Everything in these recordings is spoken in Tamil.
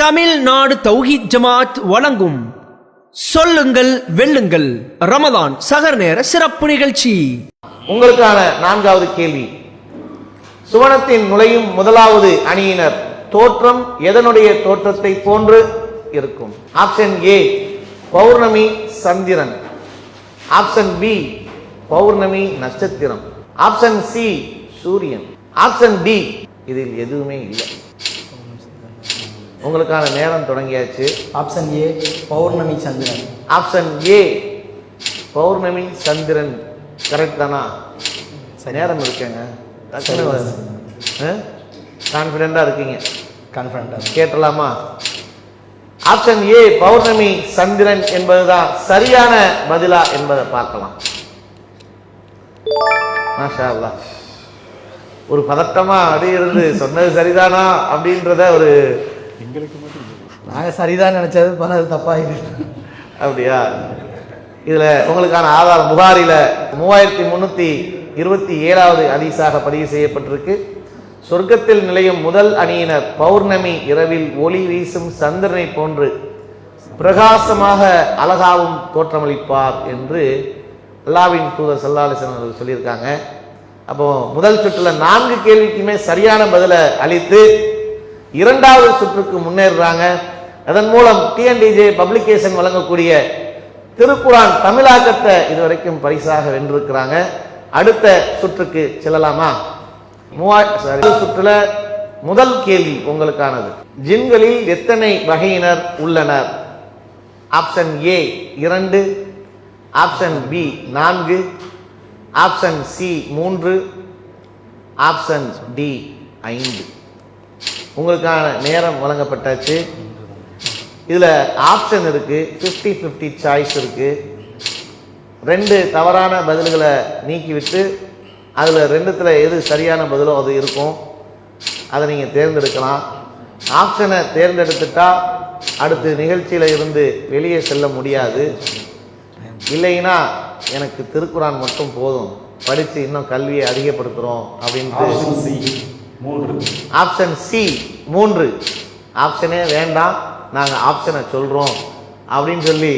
தமிழ்நாடு தௌஹி ஜமாத் வழங்கும் சொல்லுங்கள் வெல்லுங்கள். ரமதான் சகர் நேர சிறப்பு நிகழ்ச்சி. உங்களுக்கான நான்காவது கேள்வி. சுவனத்தின் நுழையும் முதலாவது அணியினர் தோற்றம் எதனுடைய தோற்றத்தை போன்று இருக்கும்? ஆப்ஷன் ஏ பௌர்ணமி சந்திரன். ஆப்ஷன் பி பௌர்ணமி நட்சத்திரம். ஆப்ஷன் சி சூரியன். ஆப்ஷன் டி இதில் எதுவுமே இல்லை. உங்களுக்கான நேரம் தொடங்கியாச்சு. ஆப்ஷன் ஏ பௌர்ணமி சந்திரன். ஆப்ஷன் ஏ பௌர்ணமி சந்திரன். கரெக்ட் தானா? நேரம் இருக்கேங்க. கான்ஃபிடென்ட்டாக இருக்கீங்க. கான்ஃபிடண்டாக கேட்டலாமா? ஆப்ஷன் ஏ பௌர்ணமி சந்திரன் என்பதுதான் சரியான பதிலா என்பதை பார்க்கலாம். மாஷா அல்லாஹ். ஒரு பதட்டமா அப்படியே இருந்து சொன்னது சரிதானா அப்படின்றத ஒரு நாங்கள் சரிதான் நினச்சது பண்ணது தப்பாகிடுது அப்படியா? இதுல உங்களுக்கான ஆதாரம் புகாரில மூவாயிரத்தி முன்னூத்தி இருபத்தி ஏழாவது ஹதீஸாக பதிவு செய்யப்பட்டிருக்கு. சொர்க்கத்தில் நிலையும் முதல் அணியினர் பௌர்ணமி இரவில் ஒளி வீசும் சந்திரனை போன்று பிரகாசமாக அழகாவும் தோற்றமளிப்பார் என்று அல்லாவின் தூதர் சல்லாலிசன் அவர்கள் சொல்லியிருக்காங்க. அப்போ முதல் சுற்றுல நான்கு கேள்விக்குமே சரியான பதிலை அளித்து இரண்டாவது சுற்றுக்கு முன்னேறுறாங்க. அதன் மூலம் டிஎன்டிஜே பப்ளிகேஷன் வழங்கக்கூடிய திருக்குறான் தமிழாக்கத்தை இதுவரைக்கும் பரிசாக வென்றிருக்கிறாங்க. அடுத்த சுற்றுக்கு செல்லலாமா? மூவா சுற்றுல முதல் கேள்வி உங்களுக்கானது. ஜின்களில் எத்தனை வகையினர் உள்ளனர்? ஆப்ஷன் ஏ இரண்டு ஆப்ஷன் பி நான்கு ஆப்ஷன் சி மூன்று ஆப்ஷன் டி ஐந்து. உங்களுக்கான நேரம் வழங்கப்பட்டாச்சு. இதில் ஆப்ஷன் இருக்குது ஃபிஃப்டி ஃபிஃப்டி சாய்ஸ் இருக்குது ரெண்டு தவறான பதில்களை நீக்கிவிட்டு அதில் ரெண்டுத்தில் எது சரியான பதிலோ அது இருக்கும். அதை நீங்கள் தேர்ந்தெடுக்கலாம். ஆப்ஷனை தேர்ந்தெடுத்துட்டா அடுத்து நிகழ்ச்சியில் இருந்து வெளியே செல்ல முடியாது. இல்லைன்னா எனக்கு திருக்குறான் மட்டும் போதும். படித்து இன்னும் கல்வியை அதிகப்படுத்துகிறோம் அப்படின்ட்டு மூன்று. ஆப்ஷன் சி மூன்று. ஆப்ஷனே வேண்டாம். நாங்கள் ஆப்ஷனை சொல்கிறோம் அப்படின்னு சொல்லி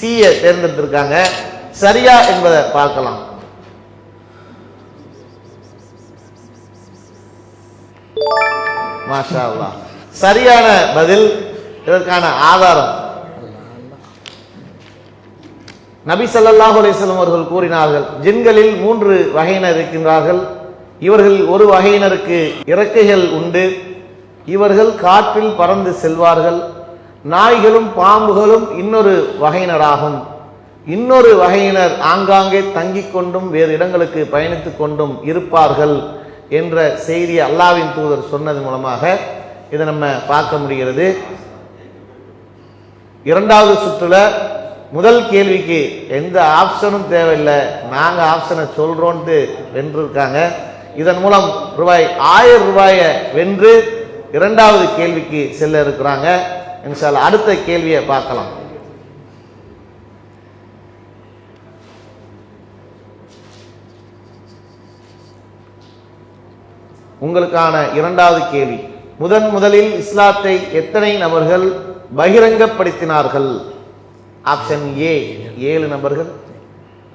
சியை தேர்ந்தெடுத்திருக்காங்க. சரியா என்பதை பார்க்கலாம். மாஷா சரியான பதில். இதற்கான ஆதாரம். நபி சல்லாஹ் அலிஸ்லம் அவர்கள் கூறினார்கள் ஜின்களில் மூன்று வகையினர் இருக்கின்றார்கள். இவர்கள் ஒரு வகையினருக்கு இறக்கைகள் உண்டு. இவர்கள் காற்றில் பறந்து செல்வார்கள். நாய்களும் பாம்புகளும் இன்னொரு வகையினராகும். இன்னொரு வகையினர் ஆங்காங்கே தங்கிக் கொண்டும் வேறு இடங்களுக்கு பயணித்துக் கொண்டும் இருப்பார்கள் என்ற செய்தி அல்லாவின் தூதர் சொன்னது மூலமாக இதை நம்ம பார்க்க முடிகிறது. இரண்டாவது சுற்றுல முதல் கேள்விக்கு எந்த ஆப்ஷனும் தேவையில்லை. நாங்கள் ஆப்ஷனை சொல்கிறோன்ட்டு வென்றிருக்காங்க. இதன் மூலம் ரூபாய் ஆயிரம் ரூபாயை வென்று இரண்டாவது கேள்விக்கு செல்ல இருக்கிறாங்க. இன்ஷால்லா அடுத்த கேள்வியை பார்க்கலாம். உங்களுக்கான இரண்டாவது கேள்வி. முதன் முதலில் இஸ்லாத்தை எத்தனை நபர்கள் பகிரங்கப்படுத்தினார்கள்? ஆப்ஷன் ஏ ஏழு நபர்கள்.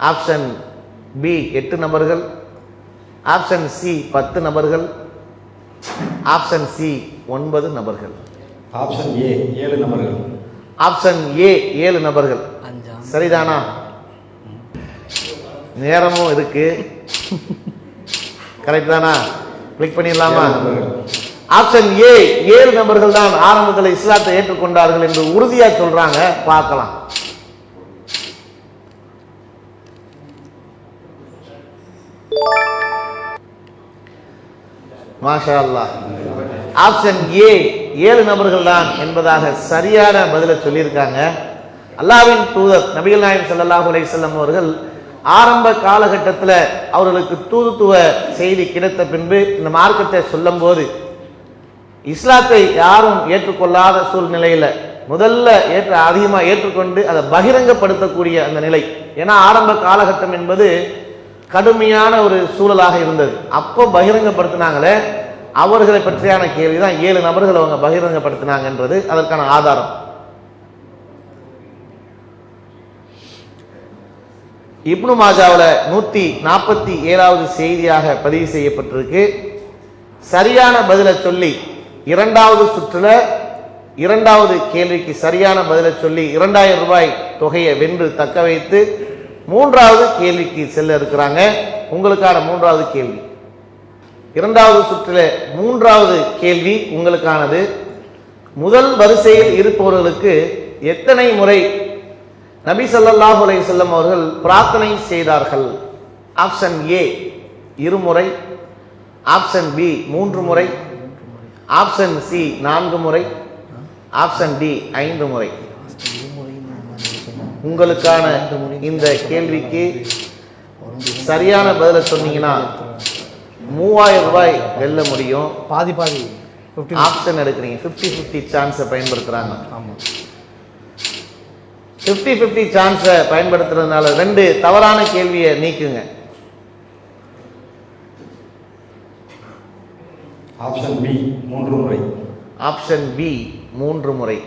ஆப்ஷன் பி எட்டு நபர்கள். ஆப்ஷன் சி பத்து நபர்கள். ஆப்ஷன் சி ஒன்பது நபர்கள். ஆப்ஷன் ஏ ஏழு நபர்கள். ஆப்ஷன் ஏ ஏழு நபர்கள். அஞ்சாம். சரிதானா? நேரமும் இருக்கு. கரெக்ட் தானா? கிளிக் பண்ணிடலாமா. ஆப்ஷன் ஏ ஏழு நபர்கள் தான் ஆரம்பத்தில் இஸ்லாத்தை ஏற்றுக்கொண்டார்கள் என்று உறுதியா சொல்றாங்க. பார்க்கலாம். மாஷா அல்லாஹ் ஆப்ஷன் ஏ ஏழு நபர்கள் தான் என்பதாக சரியான பதிலை சொல்லியிருக்காங்க. அல்லாவின் தூதர் நபிகள் நாயன் ஸல்லல்லாஹு அலைஹி வஸல்லம் அவர்கள் ஆரம்ப காலகட்டத்தில் அவர்களுக்கு தூதுத்துவ செய்தி கிடைத்த பின்பு இந்த மார்க்கத்தை சொல்லும்போது இஸ்லாத்தை யாரும் ஏற்றுக்கொள்ளாத சூழ்நிலையில முதல்ல ஏற்ற அதிகமாக ஏற்றுக்கொண்டு அதை பகிரங்கப்படுத்தக்கூடிய அந்த நிலை. ஏன்னா ஆரம்ப காலகட்டம் என்பது கடுமையான ஒரு சூழலாக இருந்தது. அப்போ பகிரங்கப்படுத்தினாங்களே அவர்களை பற்றியான கேள்வி தான் ஏழு நபர்கள் அவங்க பகிரங்கப்படுத்தினாங்கன்றது அதற்கான ஆதாரம். இப்னு மாஜாவில் நூத்தி நாற்பத்தி ஏழாவது செய்தியாக பதிவு செய்யப்பட்டிருக்கு. சரியான பதிலை சொல்லி இரண்டாவது சுற்றுல இரண்டாவது கேள்விக்கு சரியான பதிலை சொல்லி இரண்டாயிரம் ரூபாய் தொகையை வென்று தக்க வைத்து மூன்றாவது கேள்விக்கு செல்ல இருக்கிறாங்க. உங்களுக்கான மூன்றாவது கேள்வி. இரண்டாவது சுற்றில மூன்றாவது கேள்வி உங்களுக்கானது. முதல் வரிசையில் இருப்பவர்களுக்கு எத்தனை முறை நபி சல்லாஹ் அலைஹி செல்லம் அவர்கள் பிரார்த்தனை செய்தார்கள்? ஆப்ஷன் ஏ இருமுறை. ஆப்ஷன் பி மூன்று முறை. ஆப்ஷன் சி நான்கு முறை. ஆப்ஷன் டி ஐந்து முறை. உங்களுக்கான இந்த கேள்விக்கு சரியான பதிலை சொன்னீங்கன்னா மூவாயிரம் ரூபாய் வெல்ல முடியும். பாதி பாதி. ஃபிஃப்டி ஆப்ஷன் எடுக்கிறீங்க. 50 50 சான்ஸை பயன்படுத்துறாங்க. ஆமாம் ஃபிஃப்டி ஃபிஃப்டி சான்ஸை பயன்படுத்துறதுனால ரெண்டு தவறான கேள்வியை நீக்குங்க. ஆப்ஷன் பி மூன்று முறை. ஆப்ஷன் பி மூன்று முறை.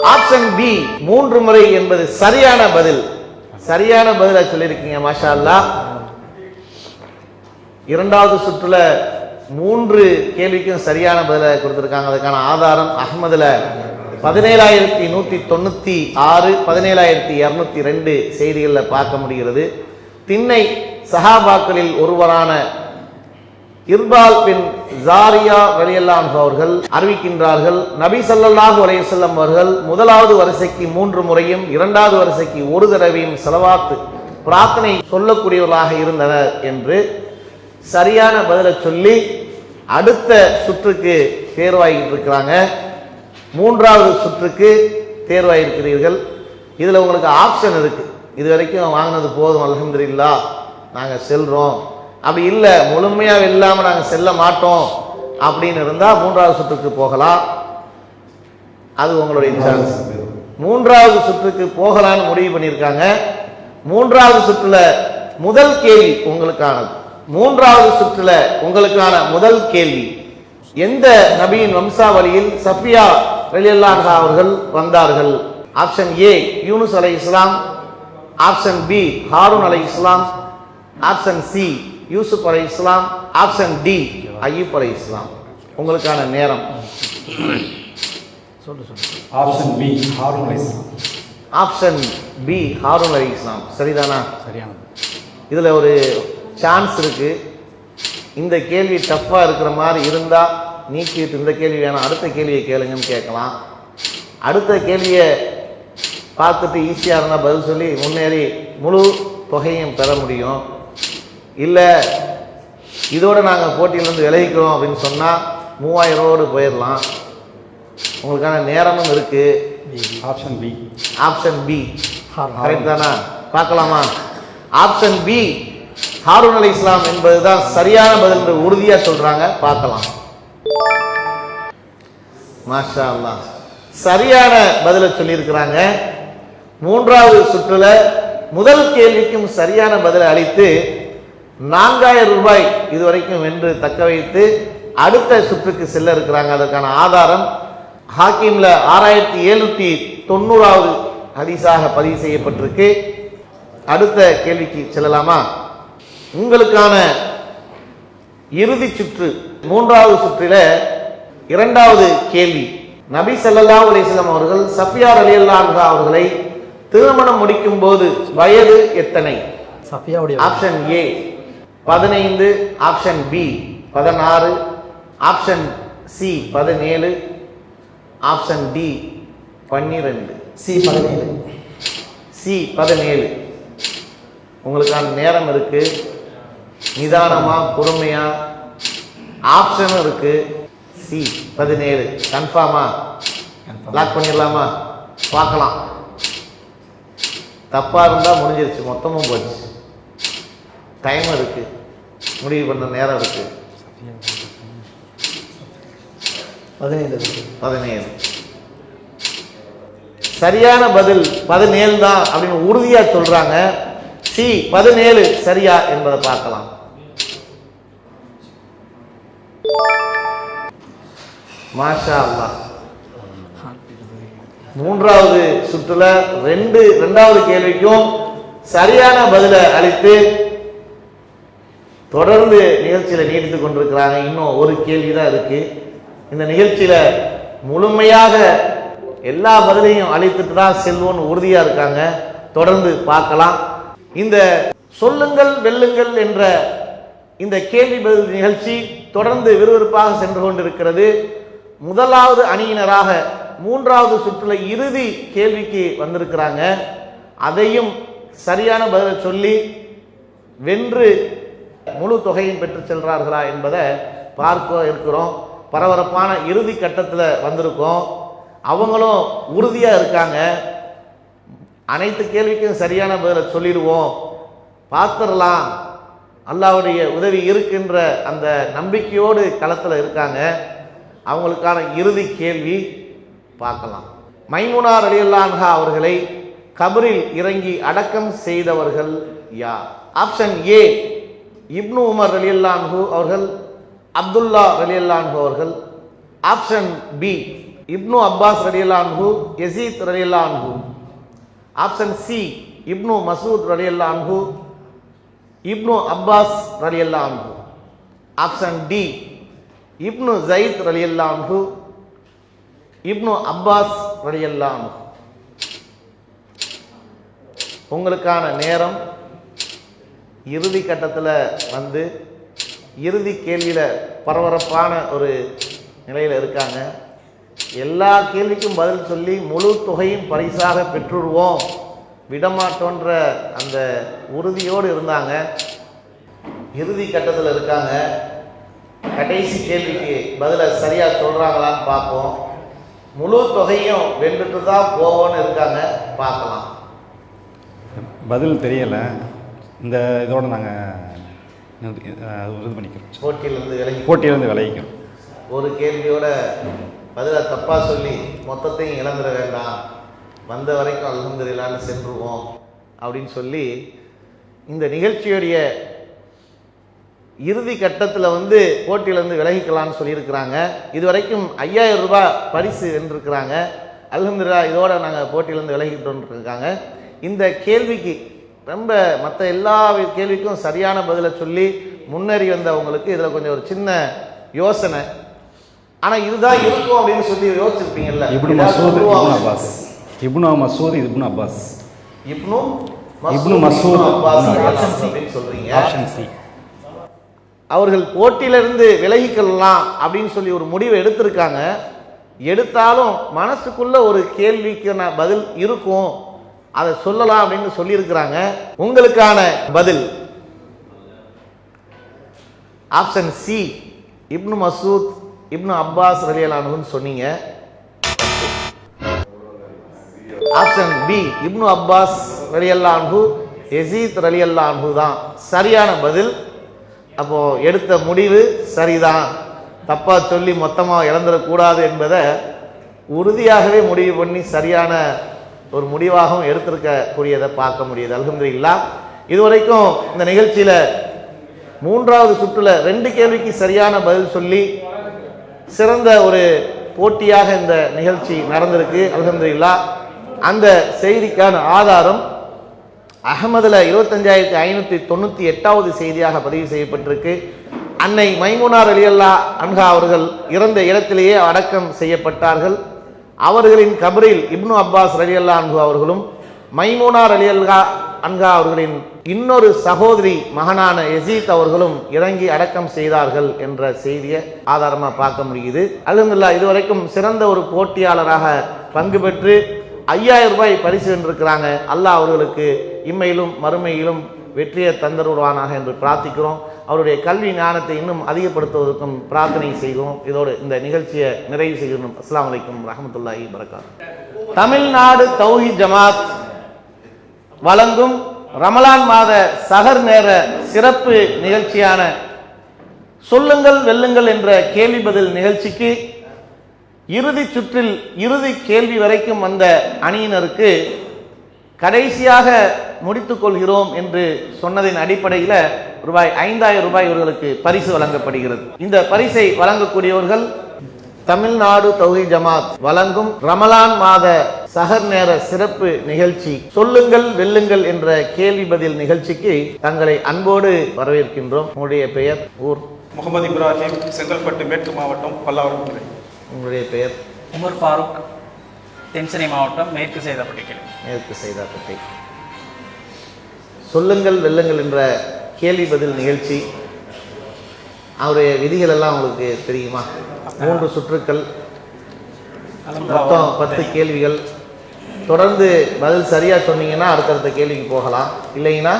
ஆப்ஷன் பி மூன்று முறை என்பது சரியான பதில். சரியான பதிலா சொல்லியிருக்கீங்க மாஷா அல்லா இரண்டாவது சுற்றுல மூன்று கேள்விக்கும் சரியான பதிலை கொடுத்திருக்காங்க. அதுக்கான ஆதாரம் அகமதுல பதினேழாயிரத்தி நூத்தி தொண்ணூத்தி ஆறு பதினேழாயிரத்தி இருநூத்தி ரெண்டு செய்திகளில் பார்க்க முடிகிறது. திண்ணை சஹாபாக்களில் ஒருவரான இர்பால் பின் ஜாரியா ரலியல்லாஹு அவர்கள் அறிவிக்கின்றார்கள் நபி ஸல்லல்லாஹு அலைஹி அவர்கள் முதலாவது வரிசைக்கு மூன்று முறையும் இரண்டாவது வரிசைக்கு ஒரு தடவையும் செலவாத்து பிரார்த்தனை சொல்லக்கூடியவர்களாக இருந்தனர் என்று சரியான பதிலை சொல்லி அடுத்த சுற்றுக்கு தேர்வாகிட்டு இருக்கிறாங்க. மூன்றாவது சுற்றுக்கு தேர்வாயிருக்கிறீர்கள் இதில் உங்களுக்கு ஆப்ஷன் இருக்குது இது வரைக்கும் வாங்கினது போதும் அலமதுல்லா நாங்கள் செல்கிறோம் அப்படி இல்லை முழுமையா இல்லாம நாங்க செல்ல மாட்டோம் அப்படின்னு இருந்தா மூன்றாவது சுற்றுக்கு போகலாம். அது உங்களுடைய சான்ஸ் மூன்றாவது சுற்றுக்கு போகலான்னு முடிவு பண்ணியிருக்காங்க. மூன்றாவது சுற்றுல முதல் கேள்வி உங்களுக்கானது. மூன்றாவது சுற்றுல உங்களுக்கான முதல் கேள்வி. எந்த நபியின் வம்சாவளியில் சஃபியா ரலியல்லாஹு அவர்கள் வந்தார்கள்? ஆப்ஷன் ஏ யூனுஸ் அலை இஸ்லாம். ஆப்ஷன் பி ஹாரூன் அலை இஸ்லாம். ஆப்ஷன் சி யூசுப் அலை இஸ்லாம் ஆப்ஷன் டி ஐயூப் அலை இஸ்லாம். உங்களுக்கான நேரம். சொல்லு சொல்லு. ஆப்ஷன் பி ஹாரூன் அலைஹிஸ்ஸலாம் ஆப்ஷன் பி ஹாரூன் அலை இஸ்லாம். சரிதானா? சரியானது. இதுல ஒரு சான்ஸ் இருக்கு. இந்த கேள்வி டஃப்பா இருக்கிற மாதிரி இருந்தா நீக்கிட்டு இந்த கேள்வி வேணாம். அடுத்த கேள்வியை கேளுங்கன்னு கேட்கலாம். அடுத்த கேள்வியை பார்த்துட்டு ஈஸியாக இருந்தால் பதில் சொல்லி முன்னேறி முழு தொகையும் பெற முடியும். இல்லை இதோட நாங்கள் போட்டியிலேருந்து விலகிக்கிறோம் அப்படின்னு சொன்னால் மூவாயிரரோடு போயிடலாம் உங்களுக்கான நேரமும் இருக்கு. Option B option B. Correct தானா? பார்க்கலாமா? ஆப்ஷன் பி ஹாரூன் அலை இஸ்லாம் என்பதுதான் சரியான பதில் என்று உறுதியா சொல்றாங்க. பார்க்கலாம். மாஷா அல்லாஹ் சரியான பதிலை சொல்லியிருக்கிறாங்க. மூன்றாவது சுற்றுல முதல் கேள்விக்கும் சரியான பதிலை அளித்து நான்காயிரம் ரூபாய் இதுவரைக்கும் வென்று தக்க வைத்து அடுத்த சுற்றுக்கு செல்ல இருக்கிறாங்க. அதற்கான ஆதாரம் ஹாக்கிம்ல ஆறாயிரத்தி எழுநூத்தி தொண்ணூறாவது ஹதீஸாக பதிவு செய்யப்பட்டிருக்கு. அடுத்த கேள்விக்கு செல்லலாமா? உங்களுக்கான இறுதி சுற்று மூன்றாவது சுற்றில இரண்டாவது கேள்வி. நபி ஸல்லல்லாஹு அலைஹி வஸல்லம் அவர்கள் சஃபியா ரலியல்லாஹு அன்ஹா அவர்களை திருமணம் முடிக்கும் போது வயது எத்தனை? Option A. பதினைந்து ஆப்ஷன் பி பதினாறு ஆப்ஷன் சி பதினேழு ஆப்ஷன் டி பன்னிரெண்டு. சி பதினேழு. சி பதினேழு. உங்களுக்கான நேரம் இருக்கு. நிதானமா பொறுமையா. ஆப்ஷனும் இருக்கு. சி பதினேழு. கன்ஃபார்மா லாக் பண்ணிடலாமா? பார்க்கலாம். தப்பா இருந்தா முடிஞ்சிருச்சு. மொத்தமும் போச்சு. டைம் இருக்கு. முடிவு பண்ண நேரம் இருக்கு. பதினேழு. பதினேழு சரியான பதில் பதினேழு தான் அப்படின்னு உறுதியா சொல்றாங்க. சி பதினேழு சரியா என்பதை பார்க்கலாம். மாஷா அல்லாஹ் மூன்றாவது சுற்றுல ரெண்டு ரெண்டாவது கேள்விக்கும் சரியான பதிலை அளித்து தொடர்ந்து நிகழ்ச்சியில் நீடித்து கொண்டிருக்கிறாங்க. இன்னும் ஒரு கேள்வி தான் இருக்குது இந்த நிகழ்ச்சியில் முழுமையாக எல்லா பதிலையும் அளித்துட்டு தான் செல்வோன்னு உறுதியாக இருக்காங்க. தொடர்ந்து பார்க்கலாம். இந்த சொல்லுங்கள் வெல்லுங்கள் என்ற இந்த கேள்வி பதில் நிகழ்ச்சி தொடர்ந்து விறுவிறுப்பாக சென்று கொண்டிருக்கிறது. முதலாவது அணியினராக மூன்றாவது சுற்றுல இறுதி கேள்விக்கு வந்திருக்கிறாங்க. அதையும் சரியான பதிலை சொல்லி வென்று முழு தொகையும் பெற்று செல்கிறார்களா என்பதை பார்க்க இருக்கிறோம். பரபரப்பான இறுதி கட்டத்தில் வந்திருக்கோம். அவங்களும் உறுதியாக இருக்காங்க. அனைத்து கேள்விக்கும் சரியான பதிலை சொல்லிடுவோம். பார்த்துடலாம். அல்லாவுடைய உதவி இருக்கின்ற அந்த நம்பிக்கையோடு களத்தில் இருக்காங்க. அவங்களுக்கான இறுதி கேள்வி பார்க்கலாம். மைமுனார் அலியல்லான்ஹா அவர்களை கபரில் இறங்கி அடக்கம் செய்தவர்கள் யார்? ஆப்ஷன் ஏ இப்னு உமர் ரலியல்லான்ஹு அவர்கள் அப்துல்லா ரலியல்லான்ஹு அவர்கள் ஆப்ஷன் பி இப்னு அப்பாஸ் ரலியல்லான்ஹு எசீத் ரலியல்லான்ஹு ஆப்ஷன் சி இப்னு மசூத் ரலியல்லான்ஹு இப்னு அப்பாஸ் ரலியல்லான்ஹு ஆப்ஷன் டி இப்னு ஜயித் ரலியல்லான்ஹு இப்னு அப்பாஸ் ரலியல்லான்ஹு உங்களுக்கான நேரம் இறுதி கட்டத்தில் வந்து இறுதி கேள்வியில் பரபரப்பான ஒரு நிலையில் இருக்காங்க. எல்லா கேள்விக்கும் பதில் சொல்லி முழு தொகையும் பரிசாக பெற்றுடுவோம். விடமாட்டோன்ற அந்த உறுதியோடு இருந்தாங்க. இறுதி கட்டத்தில் இருக்காங்க. கடைசி கேள்விக்கு பதிலை சரியாக சொல்கிறாங்களான்னு பார்ப்போம். முழு தொகையும் வென்றுட்டு தான் போவோன்னு இருக்காங்க. பார்க்கலாம். பதில் தெரியலை. இந்த இதோட நாங்கள் இது பண்ணிக்கிறோம். போட்டியிலிருந்து விலகி போட்டியிலேருந்து விளைவிக்கிறோம் ஒரு கேள்வியோட பதிலை தப்பா சொல்லி மொத்தத்தையும் இழந்துட வேண்டாம். வந்த வரைக்கும் அல்ஹம்துலில்லான்னு சென்றுவோம் அப்படின்னு சொல்லி இந்த நிகழ்ச்சியுடைய இறுதி கட்டத்தில் வந்து போட்டியிலேருந்து விலகிக்கலாம்னு சொல்லியிருக்கிறாங்க. இது வரைக்கும் ஐயாயிரம் ரூபாய் பரிசு வென்றிருக்கிறாங்க. அல்ஹம்துலில்லா இதோட நாங்கள் போட்டியிலேருந்து விலகிட்டோன்னு இருக்காங்க. இந்த கேள்விக்கு ரொம்ப மற்ற எல்லா கேள்விக்கும் சரியான பதிலை சொல்லி முன்னேறி வந்தவங்களுக்கு இதில் கொஞ்சம் ஒரு சின்ன யோசனை. ஆனால் இதுதான் இருக்கும் அப்படின்னு சொல்லி யோசிச்சிருப்பீங்கல்ல. Ibn Masud Ibn. Abbas. Ibn Masud Ibn Abbas. Ibn Ibn Masud அப்படின்னு சொல்றீங்க. Option C. அவர்கள் போட்டியிலிருந்து விலகிக்கலாம் அப்படின்னு சொல்லி ஒரு முடிவை எடுத்திருக்காங்க. எடுத்தாலும் மனசுக்குள்ள ஒரு கேள்விக்கு நான் பதில் இருக்கும். அதை சொல்லலாம் அப்படின்னு சொல்லியிருக்கிறாங்க. உங்களுக்கான பதில். Option C Ibn Masud Ibn Abbas ரலியலானுன்னு சொன்னீங்க. ஆப்ஷன் பி இப்னு அப்பாஸ் ரலியல்லான்ஹு எசீத் ரலியல்லான்ஹு தான். சரியான பதில். அப்போ எடுத்த முடிவு சரிதான். தப்பா சொல்லி மொத்தமாக இழந்துடக்கூடாது என்பதை உறுதியாகவே முடிவு பண்ணி சரியான ஒரு முடிவாகவும் எடுத்திருக்கக்கூடியதை பார்க்க முடியுது. அலகம்துல்லா இதுவரைக்கும் இந்த நிகழ்ச்சியில் மூன்றாவது சுற்றுல ரெண்டு கேள்விக்கு சரியான பதில் சொல்லி சிறந்த ஒரு போட்டியாக இந்த நிகழ்ச்சி நடந்திருக்கு. அலகம்துல்லா அந்த செய்திக்கான ஆதாரம் அகமதுல இருபத்தஞ்சாயிரத்தி ஐநூற்றி தொண்ணூற்றி எட்டாவது செய்தியாக பதிவு செய்யப்பட்டிருக்கு. அன்னை மைமுனார் அலியல்லா அன்ஹா அவர்கள் இறந்த இடத்திலேயே அடக்கம் செய்யப்பட்டார்கள். அவர்களின் கபரில் இப்னு அப்பாஸ் ரலியல்லா அன்ஹு அவர்களும் மைமூனார் அலி அல்கா அன்ஹா அவர்களின் இன்னொரு சகோதரி மகனான எசீத் அவர்களும் இறங்கி அடக்கம் செய்தார்கள் என்ற செய்தியை ஆதாரமாக பார்க்க முடியுது. அலமதுல்லா இதுவரைக்கும் சிறந்த ஒரு போட்டியாளராக பங்கு பெற்று ஐயாயிரம் ரூபாய் பரிசு வென்றிருக்கிறாங்க. அல்லாஹ் அவர்களுக்கு இம்மையிலும் மறுமையிலும் வெற்றியை தந்தருவானாக என்று பிரார்த்திக்கிறோம். அவருடைய கல்வி ஞானத்தை இன்னும் அதிகப்படுத்துவதற்கும் பிரார்த்தனை செய்கிறோம் இதோடு இந்த நிகழ்ச்சியை நிறைவு செய்கிறோம். அஸ்லாம் அலைக்கும் ரஹமத்துல்லாஹி வரகாத் தமிழ்நாடு தௌஹி ஜமாத் வழங்கும் ரமலான் மாத சகர் நேர சிறப்பு நிகழ்ச்சியான சொல்லுங்கள் வெல்லுங்கள் என்ற கேள்வி பதில் நிகழ்ச்சிக்கு இறுதி சுற்றில் இறுதி கேள்வி வரைக்கும் வந்த அணியினருக்கு கடைசியாக முடித்துக் கொள்கிறோம் என்று சொன்னதின் அடிப்படையில் ரூபாய் ஐந்தாயிரம் ரூபாய் இவர்களுக்கு பரிசு வழங்கப்படுகிறது. இந்த பரிசை வழங்கக்கூடியவர்கள் தமிழ்நாடு தௌஹி ஜமாத் வழங்கும் ரமலான் மாத சஹர் நேர சிறப்பு நிகழ்ச்சி சொல்லுங்கள் வெல்லுங்கள் என்ற கேள்வி பதில் நிகழ்ச்சிக்கு தங்களை அன்போடு வரவேற்கின்றோம். உங்களுடைய பெயர் ஊர்? முகமது இப்ராஹிம் செங்கல்பட்டு மேற்கு மாவட்டம் பல்லாவரம். உங்களுடைய பெயர்? உமர் ஃபாரூக். தென்சென்னை மாவட்டம் மேற்கு செய்தப்பட்டி கிளை. மேற்கு செய்தாப்பட்டை சொல்லுங்கள் வெல்லுங்கள் என்ற கேள்வி பதில் நிகழ்ச்சி. அவருடைய விதிகள் எல்லாம் உங்களுக்கு தெரியுமா? மூன்று சுற்றுக்கள் மொத்தம் பத்து கேள்விகள். தொடர்ந்து பதில் சரியா சொன்னீங்கன்னா அடுத்தடுத்த கேள்விக்கு போகலாம். இல்லைங்கன்னா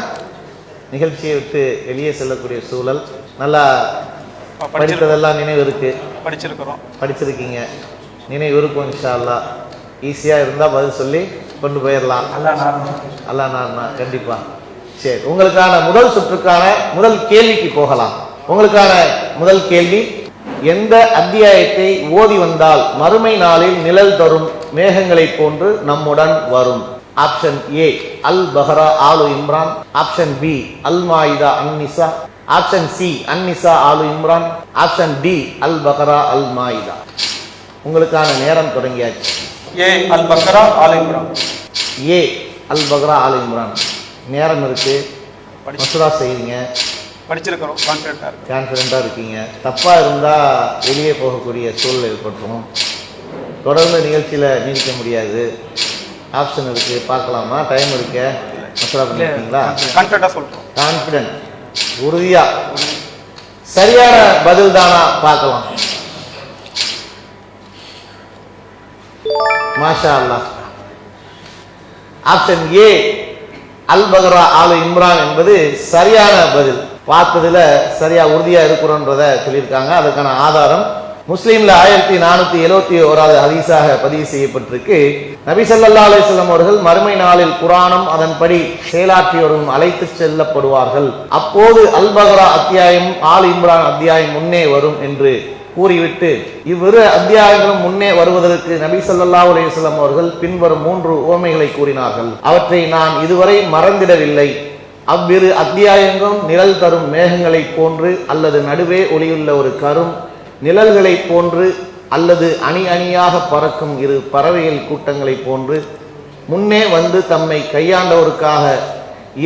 நிகழ்ச்சியை விட்டு வெளியே செல்லக்கூடிய சூழல். நல்லா படித்ததெல்லாம் நினைவு இருக்கு. படிச்சிருக்கிறோம். படிச்சிருக்கீங்க. நினைவு இருக்கும் இன்ஷா அல்லாஹ். ஈஸியாக இருந்தால் பதில் சொல்லி கொண்டு போயிடலாம். அல்லா நார்னா கண்டிப்பா. சரி உங்களுக்கான முதல் சுற்றுக்கான முதல் கேள்விக்கு போகலாம். உங்களுக்கான முதல் கேள்வி எந்த அத்தியாயத்தை ஓதி வந்தால் மறுமை நாளில் நிழல் தரும் மேகங்களைப் போன்று நம்முடன் வரும்? Option A Al Baqarah Aal Imran. Option B Al Maidah An Nisa option C An Nisa Aal Imran. Option D Al Baqarah Al Maidah உங்களுக்கான நேரம் தொடங்கியாச்சு. A Al Baqarah Aal Imran. A Al Baqarah Aal Imran. நேரம் இருக்கு. மசூரா செய்யுங்க படிச்சிருக்கிறோம் கான்ஃபிடென்ட்டாக இருக்கு. கான்ஃபிடென்ட்டாக இருக்கீங்க. தப்பாக இருந்தால் வெளியே போகக்கூடிய சூழல் ஏற்பட்டுரும். தொடர்ந்து நிகழ்ச்சியில் நீடிக்க முடியாது. ஆப்ஷன் இருக்கு. பார்க்கலாமா? டைம் இருக்கு. மசூரா பண்ணிருக்கீங்களா? கான்ஃபிடென்ட்டாக சொல்கிறோம் கான்ஃபிடென்ட் உறுதியா. சரியான பதில் தானா? பார்க்கலாம். மாஷா அல்லாஹ் option A Al Aal Imran என்பது சரியான பதில். பார்த்ததுல சரியா உறுதியா இருக்கிறோன்றத சொல்லியிருக்காங்க. அதற்கான ஆதாரம் முஸ்லீம்ல ஆயிரத்தி நானூத்தி எழுவத்தி ஓராவது ஹதீஸாக பதிவு செய்யப்பட்டிருக்கு. நபி சல்லா அலைஹி அவர்கள் மறுமை நாளில் குரானும் அதன்படி செயலாற்றியோரும் அழைத்து செல்லப்படுவார்கள். அப்போது அல்பகரா அத்தியாயம் ஆல் இம்ரான் அத்தியாயம் முன்னே வரும் என்று கூறிவிட்டு இவ்விரு அத்தியாயங்களும் முன்னே வருவதற்கு நபி ஸல்லல்லாஹு அலையம் அவர்கள் பின்வரும் மூன்று உவமைகளை கூறினார்கள். அவற்றை நான் இதுவரை மறந்திடவில்லை. அவ்விரு அத்தியாயங்களும் நிழல் தரும் மேகங்களைப் போன்று அல்லது நடுவே ஒளியுள்ள ஒரு கரும் நிழல்களைப் போன்று அல்லது அணி அணியாக பறக்கும் இரு பறவைகள் கூட்டங்களைப் போன்று முன்னே வந்து தம்மை கையாண்டவருக்காக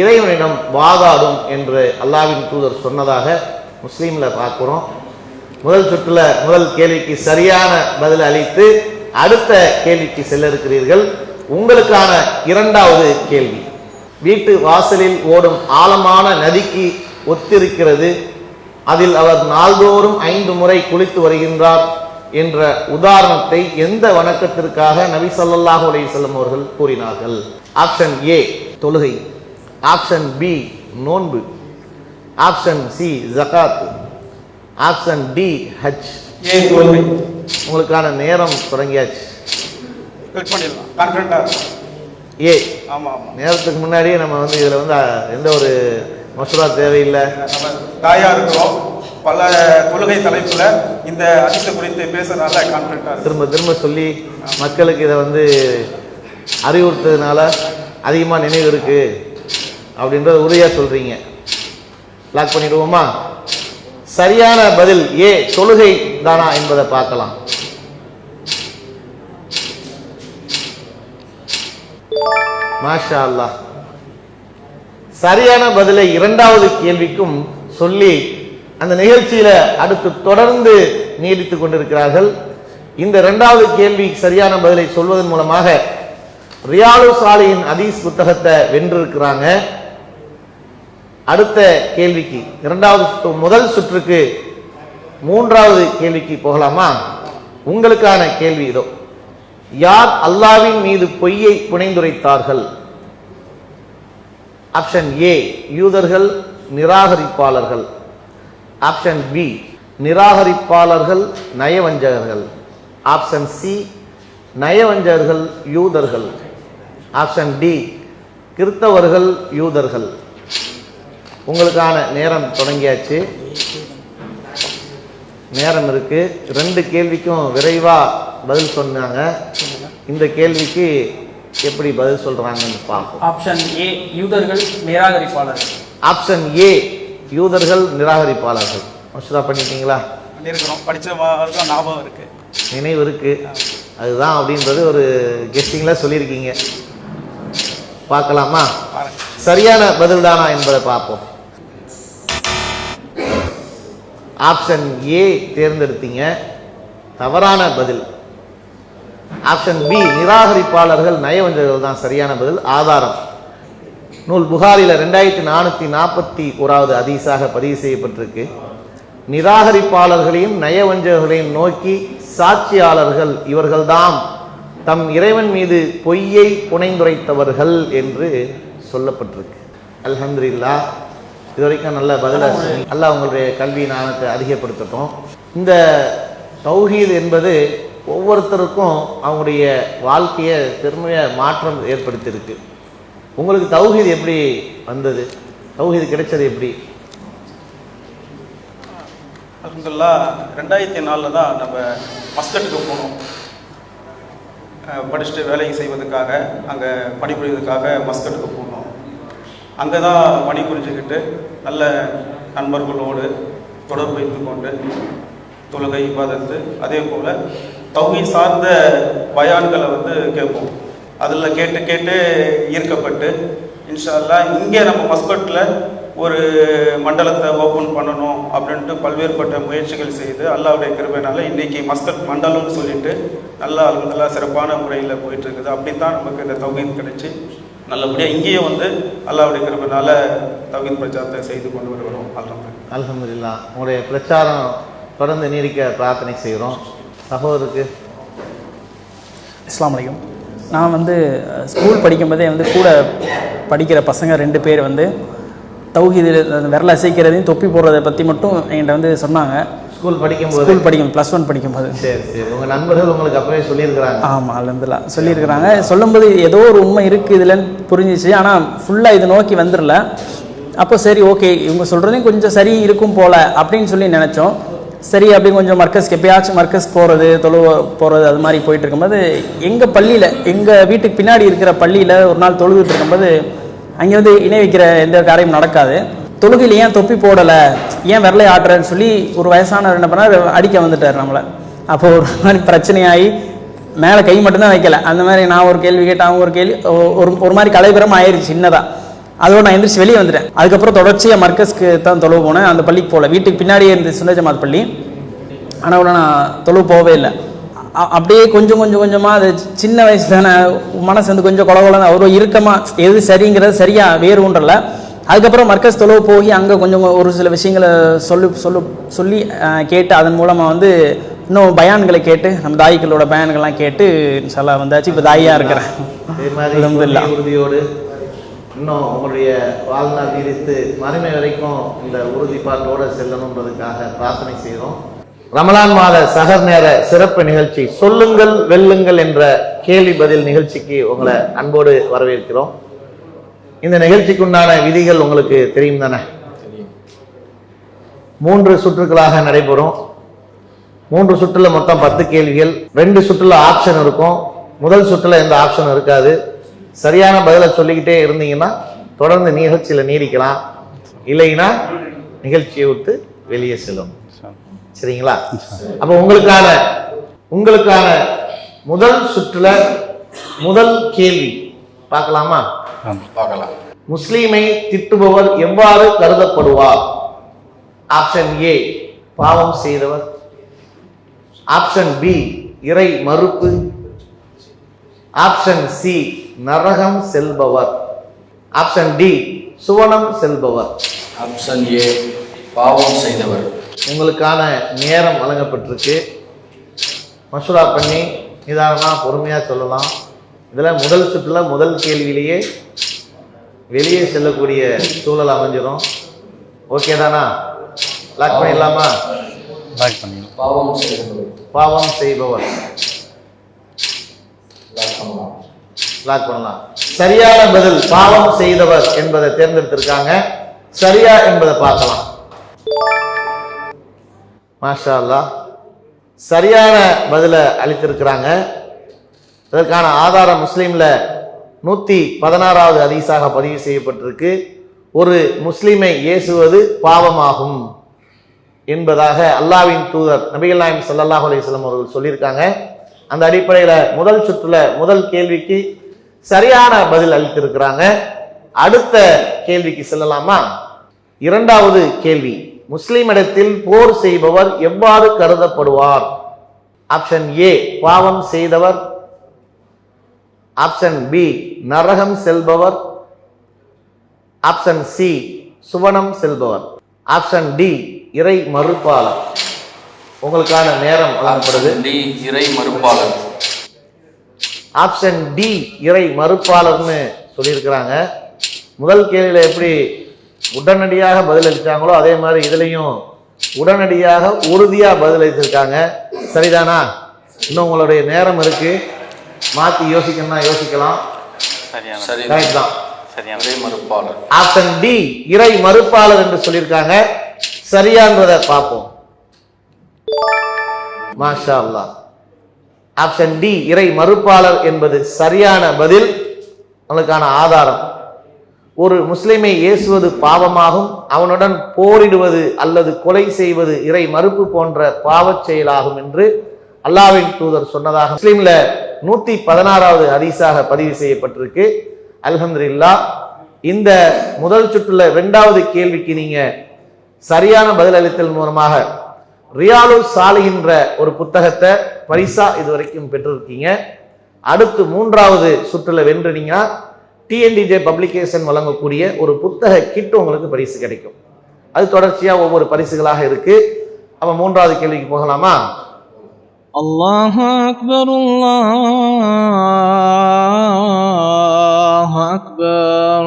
இறைவனிடம் வாதாடும் என்று அல்லாவின் தூதர் சொன்னதாக முஸ்லீமில் பார்க்குறோம். முதல் சுற்றுல முதல் கேள்விக்கு சரியான பதில் அளித்து அடுத்த கேள்விக்கு செல்ல இருக்கிறீர்கள் உங்களுக்கான இரண்டாவது கேள்வி. வீட்டு வாசலில் ஓடும் ஆழமான நதிக்கு ஒத்திருக்கிறது. அதில் அவர் நாள்தோறும் ஐந்து முறை குளித்து வருகின்றார் என்ற உதாரணத்தை எந்த வணக்கத்திற்காக நபி சொல்லாஹ் அலைஹி அவர்கள் கூறினார்கள்? ஆப்ஷன் ஏ தொழுகை. ஆப்ஷன் பி நோன்பு. ஆப்ஷன் சி ஜகாத்து ஆப்ஷன் டி தோல்வி உங்களுக்கான நேரம் தொடங்கியாச்சு. கிளிக் ஏ ஆமாம் நேரத்துக்கு முன்னாடியே நம்ம வந்து இதில் வந்து எந்த ஒரு மசூரா தேவையில்லை. நம்ம தாயாக இருக்கிறோம். பல தொழுகை தலைப்புல இந்த அதிசய குறித்து பேசுறதுனால கான்ஃபிடென்ட்டாக இருக்கு. திரும்ப திரும்ப சொல்லி மக்களுக்கு இதை வந்து அறிவுறுத்ததுனால அதிகமாக நினைவு இருக்கு. அப்படின்றத உறுதியாக சொல்றீங்க. லாக் பண்ணிடுவோமா? சரியான பதில் ஏ தொழுகை தானா என்பதை பார்க்கலாம். மாஷா அல்லாஹ் சரியான பதிலை இரண்டாவது கேள்விக்கும் சொல்லி அந்த நிகழ்ச்சியில அடுத்து தொடர்ந்து நீடித்துக் கொண்டிருக்கிறார்கள். இந்த இரண்டாவது கேள்வி சரியான பதிலை சொல்வதன் மூலமாக ரியாலு சாலியின் அதீஸ் புத்தகத்தை வென்றிருக்கிறாங்க. அடுத்த கேள்விக்கு இரண்டாவது முதல் சுற்றுக்கு மூன்றாவது கேள்விக்கு போகலாமா? உங்களுக்கான கேள்வி இதோ. யார் அல்லாவின் மீது பொய்யை புனைந்துரைத்தார்கள்? ஆப்ஷன் ஏ யூதர்கள் நிராகரிப்பாளர்கள். ஆப்ஷன் பி நிராகரிப்பாளர்கள் நயவஞ்சகர்கள். ஆப்ஷன் சி நயவஞ்சகர்கள் யூதர்கள். ஆப்ஷன் டி கிறித்தவர்கள் யூதர்கள். உங்களுக்கான நேரம் தொடங்கியாச்சு. நேரம் இருக்கு. ரெண்டு கேள்விக்கும் விரைவா பதில் சொன்னாங்க. இந்த கேள்விக்கு எப்படி பதில் சொல்றாங்கன்னு பார்ப்போம். ஆப்ஷன் ஏ யூதர்கள் நிராகரிப்பாளர்கள். ஆப்ஷன் ஏ யூதர்கள் நிராகரிப்பாளர்கள். மசூரா பண்ணிட்டீங்களா? பண்ணியிருக்கிறோம் படித்த ஞாபகம் இருக்கு. நினைவு இருக்கு. அதுதான் அப்படின்றது ஒரு கெஸ்டிங்கில் சொல்லியிருக்கீங்க. பார்க்கலாமா? சரியான பதில் தானா என்பதை பார்ப்போம். ஆப்ஷன் ஏ தேர்ந்தெடுத்தீங்க. தவறான பதில். ஆப்ஷன் பி நிராகரிப்பாளர்கள் நயவஞ்சகர்கள் தான் சரியான பதில். ஆதாரம். நூல் புகாரில் ரெண்டாயிரத்தி நானூற்றி நாற்பத்தி ஓராவது அதிசாக பதிவு செய்யப்பட்டிருக்கு. நிராகரிப்பாளர்களையும் நயவஞ்சகர்களையும் நோக்கி சாட்சியாளர்கள் இவர்கள்தாம். தம் இறைவன் மீது பொய்யை புனைந்துரைத்தவர்கள் என்று சொல்லப்பட்டிருக்கு. அல்ஹம்துலில்லாஹ். இது வரைக்கும் நல்ல பதில நல்லா உங்களுடைய கல்வி ஞானத்தை அதிகப்படுத்தட்டும். இந்த தௌஹீது என்பது ஒவ்வொருத்தருக்கும் அவங்களுடைய வாழ்க்கையை பெருமைய மாற்றம் ஏற்படுத்தியிருக்கு. உங்களுக்கு தௌஹீது எப்படி வந்தது? தௌஹீது கிடைச்சது எப்படி? அல்ஹம்துலில்லா ரெண்டாயிரத்தி நாலில் தான் நம்ம மஸ்கட்டுக்கு போனோம். படிச்சுட்டு வேலையை செய்வதற்காக அங்கே பணிபுரிவதற்காக மஸ்கட்டுக்கு போனோம். அங்கே தான் பணி புரிஞ்சுக்கிட்டு நல்ல நண்பர்களோடு தொடர்பு வைத்து கொண்டு தொழுகை இபாதத்து அதே போல் தௌஹி சார்ந்த பயான்களை வந்து கேட்போம். அதில் கேட்டு கேட்டு ஈர்க்கப்பட்டு இன்ஷால்லா இங்கே நம்ம மஸ்கட்டில் ஒரு மண்டலத்தை ஓப்பன் பண்ணணும் அப்படின்ட்டு பல்வேறுபட்ட முயற்சிகள் செய்து அல்லாவுடைய கிருபைனால இன்னைக்கு மஸ்கட் மண்டலம்னு சொல்லிட்டு நல்லா நல்லா சிறப்பான முறையில் போயிட்டு இருக்குது அப்படி தான் நமக்கு இந்த தொகை கிடைச்சி. நல்லபடியாக இங்கேயும் வந்து அல்லாவுடைய கிருபைனால தௌஹீத் பிரச்சாரத்தை செய்து கொண்டு வருகிறோம் அல்ஹம்துலில்லாஹ். அல்ஹம்துலில்லாஹ். உங்களுடைய பிரச்சாரம் தொடர்ந்து நீடிக்க பிரார்த்தனை செய்கிறோம். சகோதரருக்கு. அஸ்ஸலாமு அலைக்கும். நான் வந்து ஸ்கூல் படிக்கும்போதே வந்து கூட படிக்கிற பசங்க ரெண்டு பேர் வந்து தௌஹீதில் அந்த விரல அசைக்கிறதையும் தொப்பி போடுறதை பற்றி மட்டும் என்கிட்ட வந்து சொன்னாங்க. ஸ்கூல் படிக்கும்போது. ஸ்கூல் படிக்கும் ப்ளஸ் ஒன் படிக்கும்போது. சரி சரி. உங்கள் நண்பர்கள் உங்களுக்கு அப்பவே சொல்லியிருக்கிறாங்க. ஆமாம் அலந்துலா சொல்லியிருக்கிறாங்க. சொல்லும்போது ஏதோ ஒரு உண்மை இருக்குது இதுலன்னு புரிஞ்சிச்சு. ஆனால் ஃபுல்லாக இது நோக்கி வந்துடல அப்போ சரி ஓகே இவங்க சொல்கிறதையும் கொஞ்சம் சரி இருக்கும் போல அப்படின்னு சொல்லி நினச்சோம். சரி அப்படி கொஞ்சம் மர்க்கஸ்க்கு எப்பயாச்சும் மர்க்கஸ் போகிறது தொழுவ போகிறது அது மாதிரி போயிட்டு இருக்கும்போது எங்கள் பள்ளியில் எங்கள் வீட்டுக்கு பின்னாடி இருக்கிற பள்ளியில் ஒரு நாள் தொழுதுட்டு இருக்கும்போது அங்கே வந்து இணை வைக்கிற எந்த காரியமும் நடக்காது. தொழுகையில் ஏன் தொப்பி போடலை? ஏன் விரலை ஆட்டுறேன்னு சொல்லி ஒரு வயசானவர் என்ன பண்ணார்? அடிக்க வந்துட்டார் நம்மளை. அப்போ ஒரு மாதிரி பிரச்சனையாகி மேலே கை மட்டும்தான் வைக்கல. அந்த மாதிரி நான் ஒரு கேள்வி கேட்டேன் அவங்க ஒரு கேள்வி ஒரு ஒரு மாதிரி கலைபுரம் ஆயிடுச்சு சின்னதாக அதோட நான் எந்திரிச்சு வெளியே வந்துட்டேன். அதுக்கப்புறம் தொடர்ச்சியாக மர்க்கஸ்க்கு தான் தொழுவு போனேன். அந்த பள்ளிக்கு போகல. வீட்டுக்கு பின்னாடியே இருந்து சுந்த ஜமாத் பள்ளி. ஆனால் அவ்வளோ நான் தொழுவு போகவே இல்லை. அப்படியே கொஞ்சம் கொஞ்சம் கொஞ்சமாக அது சின்ன வயசு தானே மனசு வந்து கொஞ்சம் குளகுலம் அவ்வளோ இறுக்கமாக எது சரிங்கிறது சரியாக வேறு ஒன்றல அதுக்கப்புறம் மர்க்கஸ் தொழுவு போய் அங்கே கொஞ்சம் ஒரு சில விஷயங்களை சொல்லி சொல்லு சொல்லி கேட்டு அதன் மூலமாக வந்து இன்னும் பயான்களை கேட்டு நம்ம தாய்களோட பயான்கள்லாம் கேட்டு இன்ஷால்லா வந்தாச்சு. இப்போ தாயாக இருக்கிறேன் உறுதியோடு இன்னும் உங்களுடைய வாழ்நாள் நீடித்து மறுமை வரைக்கும் இந்த உறுதிப்பாட்டோடு செல்லணுன்றதுக்காக பிரார்த்தனை செய்கிறோம். ரமலான் மாத சகர் நேர சிறப்பு நிகழ்ச்சி சொல்லுங்கள் வெல்லுங்கள் என்ற கேள்வி பதில் நிகழ்ச்சிக்கு உங்களை அன்போடு வரவேற்கிறோம். இந்த நிகழ்ச்சிக்குண்டான விதிகள் உங்களுக்கு தெரியும் தானே? மூன்று சுற்றுகளாக நடைபெறும். மூன்று சுற்றுல மொத்தம் பத்து கேள்விகள். ரெண்டு சுற்றுல ஆப்ஷன் இருக்கும். முதல் சுற்றுல எந்த ஆப்ஷன் இருக்காது. சரியான பதிலை சொல்லிக்கிட்டே இருந்தீங்கன்னா தொடர்ந்து நிகழ்ச்சியில நீடிக்கலாம். இல்லைன்னா நிகழ்ச்சியை விட்டு வெளியே செல்லும். சரிங்களா? அப்ப உங்களுக்கான உங்களுக்கான முதல் சுற்றுல முதல் கேள்வி. பார்க்கலாமா? பார்க்கலாம். முஸ்லீமை திட்டுபவர் எவ்வாறு கருதப்படுவார்? ஆப்ஷன் ஏ பாவம் செய்தவர். ஆப்ஷன் பி இறை மறுப்பு. ஆப்ஷன் சி நரகம் செல்பவர். ஆப்ஷன் டி சுவனம் செல்பவர். ஆப்ஷன் ஏ பாவம் செய்தவர். உங்களுக்கான நேரம் வழங்கப்பட்டிருக்கு. மசூரா பண்ணி நிதானமா பொறுமையா சொல்லலாம். இதுல முதல் சுற்றுல முதல் கேள்வியிலேயே வெளியே செல்லக்கூடிய சூழல் அமைஞ்சிடும். ஓகே தானா? லாக் பண்ணிடலாமா? லாக் பண்ணிடலாம். பாவம் செய்தவர் பாவம் செய்பவர். லாக் பண்ணலாம். சரியான பதில் பாவம் செய்தவர் என்பதை தேர்ந்தெடுத்திருக்காங்க. சரியா என்பதை பார்க்கலாம். மாஷா அல்லாஹ் சரியான பதிலை அளித்திருக்கிறாங்க. இதற்கான ஆதாரம் முஸ்லீம்ல நூத்தி பதினாறாவது அதிசாக பதிவு செய்யப்பட்டிருக்கு. ஒரு முஸ்லீமை ஏசுவது பாவமாகும் என்பதாக அல்லாவின் தூதர் நபிகள் நாயம் ஸல்லல்லாஹு அலிஸ்லாம் அவர்கள் சொல்லியிருக்காங்க. அந்த அடிப்படையில் முதல் சுற்றுல முதல் கேள்விக்கு சரியான பதில் அளித்திருக்கிறாங்க. அடுத்த கேள்விக்கு செல்லலாமா? இரண்டாவது கேள்வி முஸ்லிமிடத்தில் போர் செய்பவர் எவ்வாறு கருதப்படுவார்? ஆப்ஷன் ஏ பாவம் செய்தவர் ஆப்ஷன் பி நரகம் செல்பவர். ஆப்ஷன் சி சுவனம் செல்பவர். ஆப்ஷன் டி இறை மறுப்பாளர். உங்களுக்கான நேரம் வழங்கப்படுது. டி இறை மறுப்பாளர். ஆப்ஷன் டி இறை மறுப்பாளர்னு சொல்லியிருக்கிறாங்க. முதல் கேள்வியில எப்படி உடனடியாக பதிலளித்தாங்களோ அதே மாதிரி இதுலயும் உடனடியாக உறுதியா பதிலளித்திருக்காங்க சரிதானா? இன்னும் உங்களுடைய நேரம் இருக்கு. மாத்தி யோசிக்கணும்னா யோசிக்கலாம். சரி. கரெக்ட் தான். இறை மறுப்பாளர். ஆப்ஷன் டி இறை மறுப்பாளர் என்று சொல்லியிருக்காங்க. சரியான்றதை பார்ப்போம். மாஷா அல்லாஹ் ஆப்ஷன் டி இறை மறுப்பாளர் என்பது சரியான பதில் உங்களுக்கான ஆதாரம். ஒரு முஸ்லிமை ஏசுவது பாவமாகும் அவனுடன் போரிடுவது அல்லது கொலை செய்வது இறை மறுப்பு போன்ற பாவச் செயலாகும் என்று அல்லாஹ்வின் தூதர் சொன்னதாக முஸ்லிம்ல நூத்தி பதினாறாவது ஹதீஸாக பதிவு செய்யப்பட்டிருக்கு. அல்ஹம்துல்லா இந்த முதல் சுற்றுல இரண்டாவது கேள்விக்கு நீங்க சரியான பதில் அளித்தல் மூலமாக ரியாலு சாலிகின்ற ஒரு புத்தகத்தை பரிசா இதுவரைக்கும் பெற்றிருக்கீங்க. அடுத்து மூன்றாவது சுற்றுல வென்றுனீங்கன்னா டிஎன்டிஜே பப்ளிகேஷன் வழங்கக்கூடிய ஒரு புத்தக கிட் உங்களுக்கு பரிசு கிடைக்கும். அது தொடர்ச்சியாக ஒவ்வொரு பரிசுகளாக இருக்கு. அப்ப மூன்றாவது கேள்விக்கு போகலாமா? الله أكبر الله أكبر.